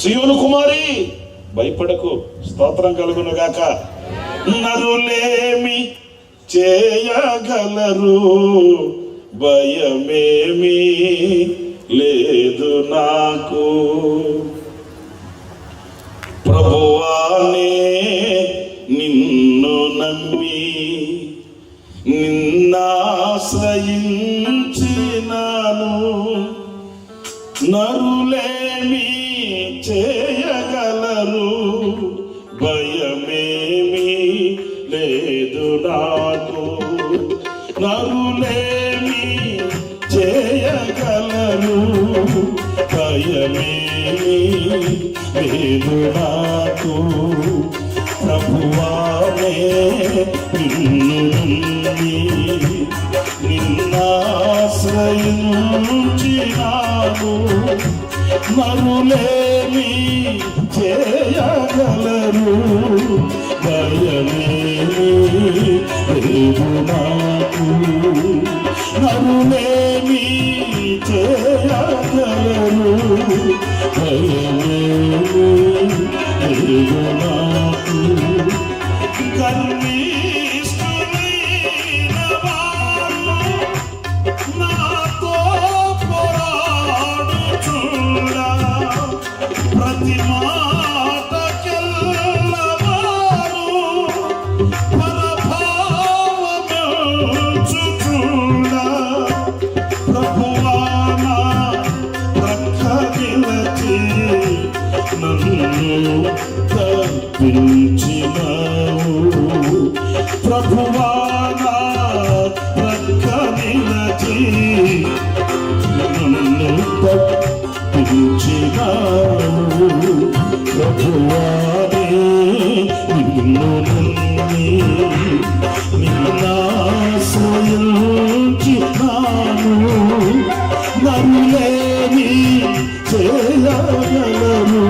సియోను కుమారి భయపడకు స్తోత్రం కలుగును గాక నరులేమి చేయగలరు భయమేమి లేదు నాకు. ప్రభువానే నిన్ను నమ్మి నిన్నాశ్రయించినాను. నరులేమి చేయగలరు. భయమేమి లేదు నాకు. నరులేమి చేయగలరు. భయమేమి లేదు నాకు. ప్రభువానే నిన్నాశ్రయించినాను మరులేమి చేయగలరు? భయమేమి లేదు నాకు మరులేమి చేయగలరు? భయమేమి లేదు నాకు ప్రభువానా ప్రక్క నిలచి నన్ను తప్పించినావు ప్రభువానే నిన్ను నమ్మి నిన్నాశ్రయించినాను నన్నేమి చేయగలరు?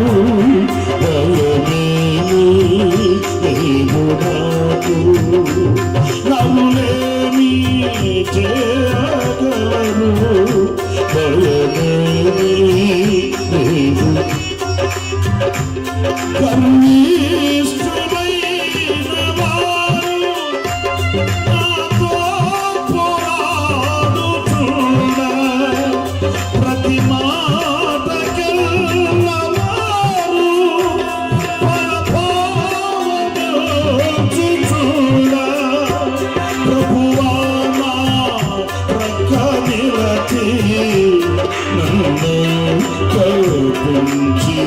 నాకు నన్నేమి చేయగలను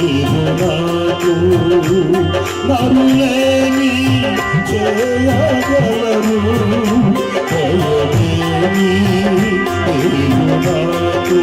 నాకు నరులేమి చేయగలరు భయమేమి నాకు